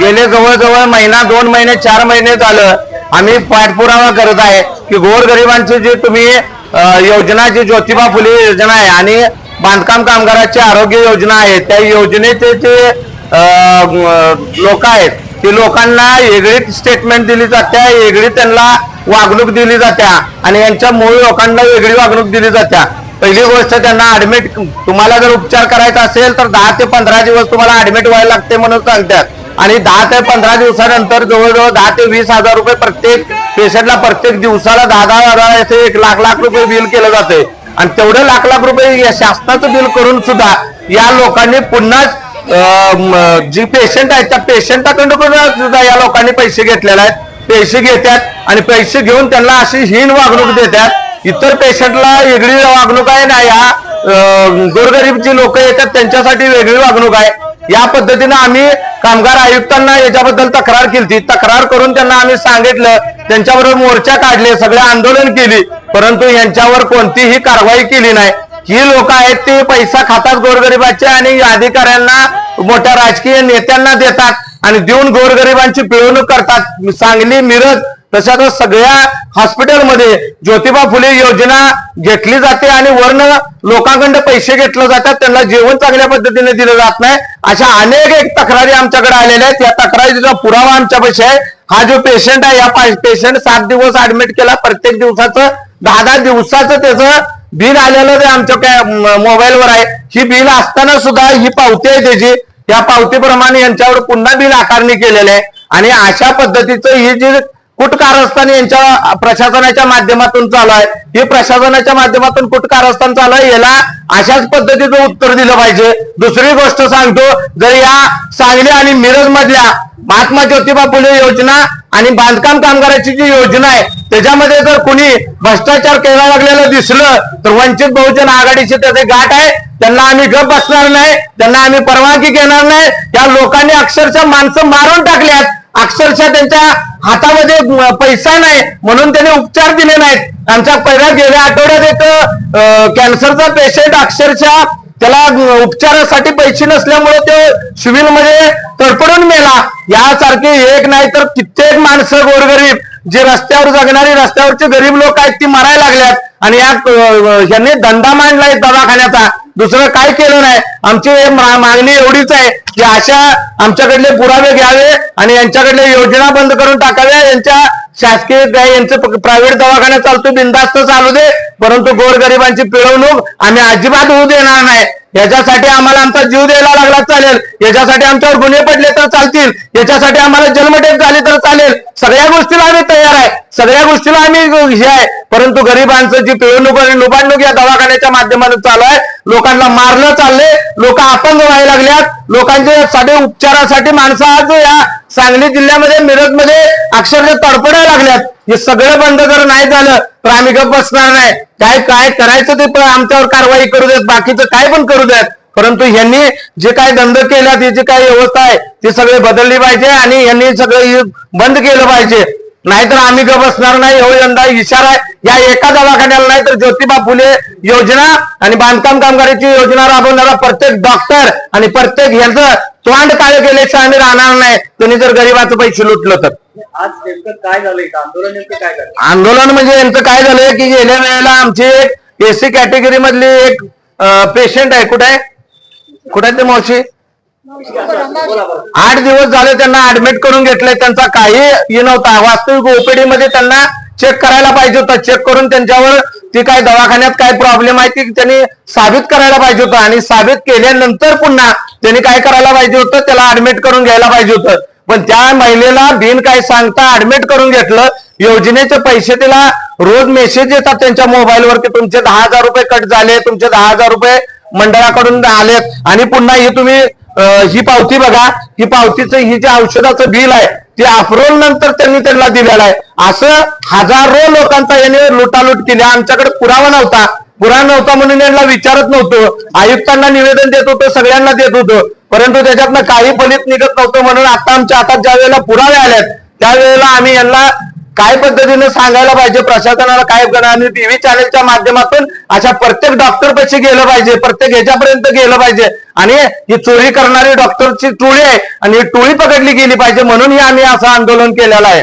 गेले जवळजवळ महिना दोन महिने चार महिने झालं. आम्ही पाठपुरावा करत आहे की गोरगरिबांची जी तुम्ही योजना जी ज्योतिबा फुले योजना आहे आणि बांधकाम कामगाराची आरोग्य योजना आहे त्या योजनेचे जे लोक आहेत ते लोकांना वेगळीच स्टेटमेंट दिली जाते वेगळी त्यांना वागणूक दिली जात्या आणि यांच्या मूळ लोकांना वेगळी वागणूक दिली जात्या. पहिली गोष्ट त्यांना ऍडमिट तुम्हाला जर उपचार करायचा असेल तर दहा ते पंधरा दिवस तुम्हाला ऍडमिट व्हायला लागते म्हणून सांगतात. आणि दहा ते पंधरा दिवसानंतर जवळजवळ दहा ते वीस हजार रुपये प्रत्येक पेशंटला प्रत्येक दिवसाला दहा दहा हजार असे एक लाख लाख रुपये बिल केलं जाते आणि तेवढे लाख लाख रुपये या शासनाचं बिल करून सुद्धा या लोकांनी पुन्हा जी पेशंट आहेत त्या पेशंटाकडून सुद्धा या लोकांनी पैसे घेतलेले आहेत. पैसे घेतात आणि पैसे घेऊन त्यांना अशी हीन वागणूक देतात इतर पेशंटला वेगळी वागणूक आहे ना या गोरगरीब जी लोक येतात त्यांच्यासाठी वेगळी वागणूक आहे. या पद्धतीने आम्ही कामगार आयुक्तांना याच्याबद्दल तक्रार केली तक्रार करून त्यांना आम्ही सांगितलं त्यांच्याबरोबर मोर्चा काढले सगळे आंदोलन केली परंतु यांच्यावर कोणतीही कारवाई केली नाही. ही लोक आहेत ते पैसा खातात गोरगरिबाचे आणि अधिकाऱ्यांना मोठ्या राजकीय नेत्यांना देतात आणि देऊन गोरगरिबांची पिळवणूक करतात. सांगली मिरज तशाच सगळ्या हॉस्पिटलमध्ये ज्योतिबा फुले योजना घेतली जाते आणि वर्ण लोकांकडे पैसे घेतले जातात. त्यांना जेवण चांगल्या पद्धतीने दिलं जात नाही. अशा अनेक एक तक्रारी आमच्याकडे आलेल्या आहेत. या तक्रारीचा पुरावा आमच्यापाशी आहे. हा जो पेशंट आहे या पेशंट सात दिवस ऍडमिट केला. प्रत्येक दिवसाचं दहा दहा दिवसाचं त्याचं बिल आलेलं ते आमच्या काय मोबाईलवर आहे. ही बिल असताना सुद्धा ही पावती आहे त्याची. या पावतीप्रमाणे यांच्यावर पुन्हा बिल आकारणी केलेली आहे. आणि अशा पद्धतीचं ही जी कुटकारस्थान यांच्या प्रशासनाच्या माध्यमातून चालू आहे? हे प्रशासनाच्या माध्यमातून कुटकारस्थान चालू आहे याला अशाच पद्धतीचं उत्तर दिलं पाहिजे. दुसरी गोष्ट सांगतो जर या सांगली आणि मिरज मधल्या महात्मा ज्योतिबा फुले योजना आणि बांधकाम कामगाराची जी योजना आहे त्याच्यामध्ये जर कुणी भ्रष्टाचार केला लागलेलं दिसलं तर वंचित बहुजन आघाडीचे त्याचे गाठ आहे. त्यांना आम्ही गप बसणार नाही त्यांना आम्ही परवानगी घेणार नाही. या लोकांनी अक्षरशः माणसं मारून टाकल्यात. अक्षरशः त्यांच्या हातामध्ये पैसा नाही. म्हणून त्यांनी उपचार दिले नाहीत. आमच्या पहिल्या गेल्या आठवड्यात एक कॅन्सरचा पेशंट अक्षरशः त्याला उपचारासाठी पैसे नसल्यामुळे तो सिव्हिलमध्ये तडपडून मेला. यासारखे एक नाही तर कित्येक माणसं गोरगरीब जे रस्त्यावर जगणारी रस्त्यावरचे गरीब लोक आहेत ती मरायला लागल्यात. आणि या यांनी धंदा मांडलाय दवाखान्याचा. दुसरं काय केलं नाही? आमची हे मागणी एवढीच आहे. की अशा आमच्याकडले पुरावे घ्यावे आणि यांच्याकडले योजना बंद करून टाकाव्या यांच्या शासकीय यांचं प्रायव्हेट दवाखाना चालतो बिंदास्त चालू दे परंतु गोरगरिबांची पिळवणूक आम्ही अजिबात होऊ देणार नाही. याच्यासाठी आम्हाला आमचा जीव द्यायला लागला चालेल. याच्यासाठी आमच्यावर गुन्हे पडले तर चालतील. याच्यासाठी आम्हाला जन्मठेप झाली तर चालेल. सगळ्या गोष्टीला आम्ही तयार आहे. सगळ्या गोष्टीला आम्ही हे आहे. परंतु गरिबांचं जी पिळवणूक आणि लुबाडणूक या दवाखान्याच्या माध्यमातून चालू आहे लोकांना मारलं चाललंय. लोक अपंग व्हायला लागल्यात. लोकांचे साधे उपचारासाठी माणसं आज या सांगली जिल्ह्यामध्ये मिरजमध्ये अक्षरशः तडपडायला लागल्यात. हे सगळं बंद जर नाही झालं तर आम्ही गप बसणार नाही. काय काय करायचं ते आमच्यावर कारवाई करू देत बाकीचं काय पण करू देत. परंतु यांनी जे काय धंद केला ती जी काय व्यवस्था आहे ती सगळी बदलली पाहिजे आणि यांनी सगळं बंद केलं पाहिजे. नाहीतर आम्ही गप बसणार नाही एवढा यंदा इशारा आहे. या एका दवाखान्याला नाही तर ज्योतिबा फुले योजना आणि बांधकाम कामगाराची योजना राबवणारा प्रत्येक डॉक्टर आणि प्रत्येक यांचं तोंड काळे केल्याशिवाय आम्ही राहणार नाही. त्यांनी जर गरीबाचं पैसे लुटलं तर. आज नेमकं काय आंदोलन नेमकं काय झालं आंदोलन म्हणजे यांचं काय झालंय की गेल्या वेळेला आमची एक एसी कॅटेगरी मधली एक पेशंट आहे. कुठे आहे? कुठे ते मावशी? आठ दिवस झाले त्यांना ऍडमिट करून घेतलंय त्यांचा काही हे नव्हता. वास्तविक ओपीडी मध्ये त्यांना चेक करायला पाहिजे होतं. चेक करून त्यांच्यावर ती काय दवाखान्यात काय प्रॉब्लेम आहे ती त्यांनी साबित करायला पाहिजे होतं. आणि साबित केल्यानंतर पुन्हा त्यांनी काय करायला पाहिजे होतं त्याला ऍडमिट करून घ्यायला पाहिजे होतं. पण त्या महिलेला बिन काय सांगता ऍडमिट करून घेतलं. योजनेचे पैसे तिला रोज मेसेज येतात त्यांच्या मोबाईलवर की तुमचे दहा हजार रुपये कट झाले तुमचे दहा हजार रुपये मंडळाकडून आलेत. आणि पुन्हा हे तुम्ही ही पावती बघा ही पावतीचं ही जे औषधाचं बिल आहे ते अप्रोल नंतर त्यांनी त्यांना दिलेलं आहे. असं हजारो लोकांचा याने लुटालूट केली. आमच्याकडे पुरावा नव्हता. पुरावा नव्हता म्हणून यांना विचारत नव्हतो. आयुक्तांना निवेदन देत होतो सगळ्यांना देत होतो. परंतु त्याच्यातनं काही फलित निघत नव्हतं म्हणून आता आमच्या हातात ज्या वेळेला पुरावे आल्यात त्यावेळेला आम्ही यांना काय पद्धतीने सांगायला पाहिजे? प्रशासनाला काय करणार? आणि टीव्ही चॅनलच्या माध्यमातून अशा प्रत्येक डॉक्टर पैसे गेलं पाहिजे प्रत्येक ह्याच्यापर्यंत गेलं पाहिजे. आणि ही चोरी करणारी डॉक्टरची टोळी आहे आणि ही टोळी पकडली गेली पाहिजे म्हणून ही आम्ही असं आंदोलन केलेलं आहे.